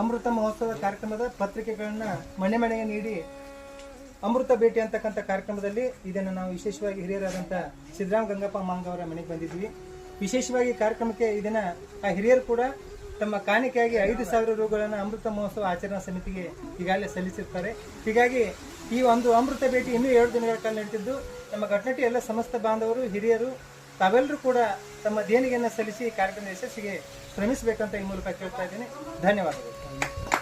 ಅಮೃತ ಮಹೋತ್ಸವ ಕಾರ್ಯಕ್ರಮದ ಪತ್ರಿಕೆಗಳನ್ನ ಮನೆ ಮನೆಗೆ ನೀಡಿ ಅಮೃತ ಭೇಟಿ ಅಂತಕ್ಕಂಥ ಕಾರ್ಯಕ್ರಮದಲ್ಲಿ ಇದನ್ನು ನಾವು ವಿಶೇಷವಾಗಿ ಹಿರಿಯರಾದಂಥ ಸಿದ್ದರಾಮ ಗಂಗಪ್ಪ ಮಾಂಗ ಅವರ ಮನೆಗೆ ಬಂದಿದ್ವಿ. ವಿಶೇಷವಾಗಿ ಕಾರ್ಯಕ್ರಮಕ್ಕೆ ಇದನ್ನ ಆ ಹಿರಿಯರು ಕೂಡ ತಮ್ಮ ಕಾಣಿಕೆಯಾಗಿ ಐದು ಸಾವಿರ ರೂಗಳನ್ನು ಅಮೃತ ಮಹೋತ್ಸವ ಆಚರಣಾ ಸಮಿತಿಗೆ ಈಗಾಗಲೇ ಸಲ್ಲಿಸಿರ್ತಾರೆ. ಹೀಗಾಗಿ ಈ ಒಂದು ಅಮೃತ ಭೇಟಿ ಇನ್ನೂ ಎರಡು ದಿನಗಳ ಕಾಲ ನಡೀತಿದ್ದು. ನಮ್ಮ ಘಟನಟಿ ಎಲ್ಲ ಸಮಸ್ತ ಬಾಂಧವರು, ಹಿರಿಯರು ತಾವೆಲ್ಲರೂ ಕೂಡ ತಮ್ಮ ದೇಣಿಗೆಯನ್ನು ಸಲ್ಲಿಸಿ ಕಾರ್ಯಕ್ರಮದ ಯಶಸ್ಸಿಗೆ ಶ್ರಮಿಸಬೇಕಂತ ಈ ಮೂಲಕ ಕೇಳ್ತಾ ಇದ್ದೀನಿ. ಧನ್ಯವಾದಗಳು.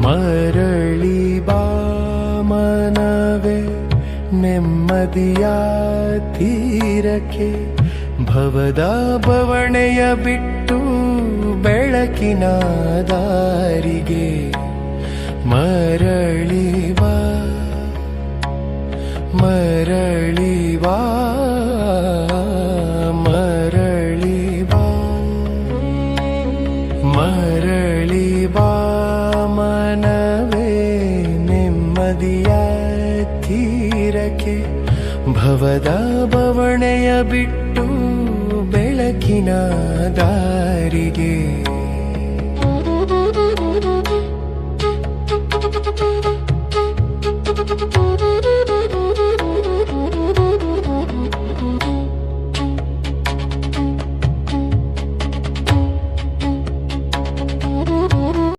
ಮರಳಿ ಬಾಮನವೇ ನೆಮ್ಮದಿಯ ತೀರಕ್ಕೆ ಭವದ ಬವಣೆಯ ಬಿಟ್ಟು ಬೆಳಕಿನ ದಾರಿಗೆ. ಮರಳಿ ಬಾ. ತೀರಕ್ಕೆ ಭವದ ಬವಣೆಯ ಬಿಟ್ಟು ಬೆಳಕಿನ ದಾರಿಗೆ.